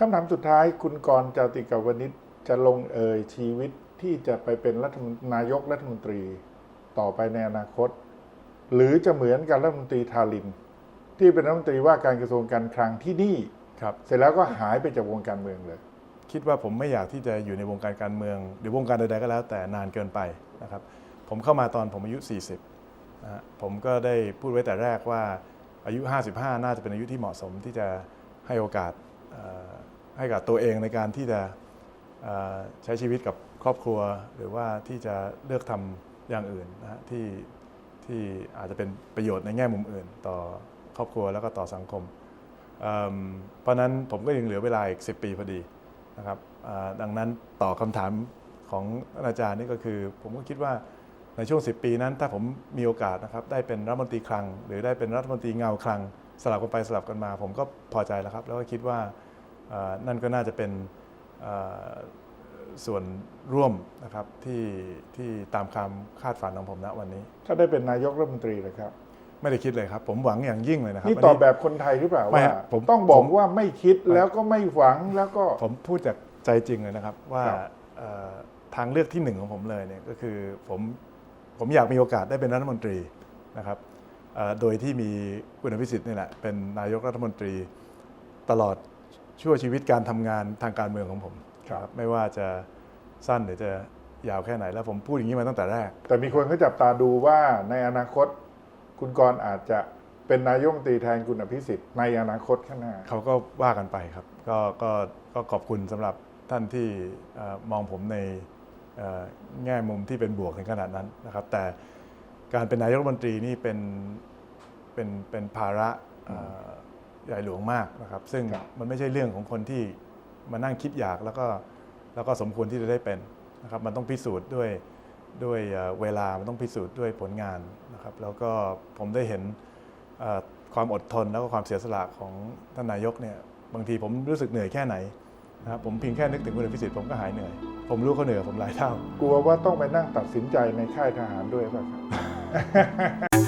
คำถามสุดท้ายคุณกรณ์จาติกาวนิชจะลงเอยชีวิตที่จะไปเป็นรัฐมนนายกรัฐมนตรีต่อไปในอนาคต หรือจะเหมือนกับรัฐมนตรีทาริน ที่เป็นรัฐมนตรีว่าการกระทรวงการคลังที่นี่ครับเสร็จแล้วก็หายไปจากวงการเมืองเลย คิดว่าผมไม่อยากที่จะอยู่ในวงการการเมือง หรือวงการใดๆก็แล้วแต่นานเกินไปนะครับผมเข้ามาตอนผมอายุ 40นะฮะผมก็ได้พูดไว้แต่แรกว่าอายุ 55 น่าจะเป็นอายุที่เหมาะสมที่จะให้โอกาสเอ่อ ให้กับตัวเองในการที่จะใช้ชีวิตกับครอบครัว หรือว่าที่จะเลือกทำอย่างอื่นนะฮะที่ที่อาจจะเป็นประโยชน์ในแง่มุมอื่น ต่อครอบครัวแล้วก็ต่อสังคม เพราะนั้นผมก็ยังเหลือเวลาอีก 10 ปีพอดีนะครับดังนั้นต่อคำถามของอาจารย์นี่ก็คือ ผมก็คิดว่าในช่วง 10 ปีนั้นถ้าผมมีโอกาสนะครับได้เป็นรัฐมนตรีคลัง หรือได้เป็นรัฐมนตรีเงาคลัง สลับกันไปสลับกันมา ผมก็พอใจแล้วครับ แล้วก็คิดว่าอ่านั่นก็น่าจะเป็นอ่าส่วนร่วมนะครับที่ที่ตามความคาดฝันของผมณวันนี้ ถ้าได้เป็นนายกรัฐมนตรีนะครับ ไม่ได้คิดเลยครับ ผมหวังอย่างยิ่งเลยนะครับนี่อัตอบแบบคนไทยหรือเปล่าไม่ว่าฮะผมต้องบอกผมว่าไม่คิดแล้วก็ไม่หวังแล้วก็ผมพูดจากใจจริงเลยนะครับ ว่าครับเอ่อทางเลือกที่หนึ่งของผมเลยเนี่ยก็คือผมผมอยากมีโอกาสได้เป็นรัฐมนตรีนะครับเอ่อ โดยที่มีคุณอภิสิทธิ์นี่แหละเป็นนายกรัฐมนตรีตลอดชั่วชีวิตการทำงานทางการเมืองของผมครับนะไม่ว่าจะสั้นหรือจะยาวแค่ไหนแล้วผมพูดอย่างนี้มาตั้งแต่แรก แต่มีคนเขาจับตาดูว่าในอนาคตคุณกรณ์อาจจะเป็นนายกรัฐมนตรีแทนคุณอภิสิทธิ์ในอนาคตข้างหน้าเขาก็ว่ากันไปครับ ก็ก็ก็ขอบคุณสำหรับท่านที่เอ่อมองผมในเอ่อแง่มุมที่เป็นบวกในขนาดนั้นนะครับ แต่ การเป็นนายกรัฐมนตรีนี่เป็นเป็นเป็นภาระเอ่อใหญ่หลวงมากนะครับ ซึ่งครับมันไม่ใช่เรื่องของคนที่มานั่งคิดอยากแล้วก็แล้วก็สมควรที่จะได้เป็นนะครับ มันต้องพิสูจน์ด้วยด้วยเอ่อเวลา มันต้องพิสูจน์ด้วยผลงานนะครับ แล้วก็ผมได้เห็นเอ่อความอดทนแล้วก็ความเสียสละของท่านนายกเนี่ยบางทีผมรู้สึกเหนื่อยแค่ไหนนะครับผมเพียงแค่นึกถึงคุณอภิสิทธิ์ผมก็หายเหนื่อย ผมรู้เขาเหนื่อยกว่าผมหลายเท่ากลัวว่าต้องไปนั่งตัดสินใจในค่ายทหารด้วยป่ะครับ Ha ha ha.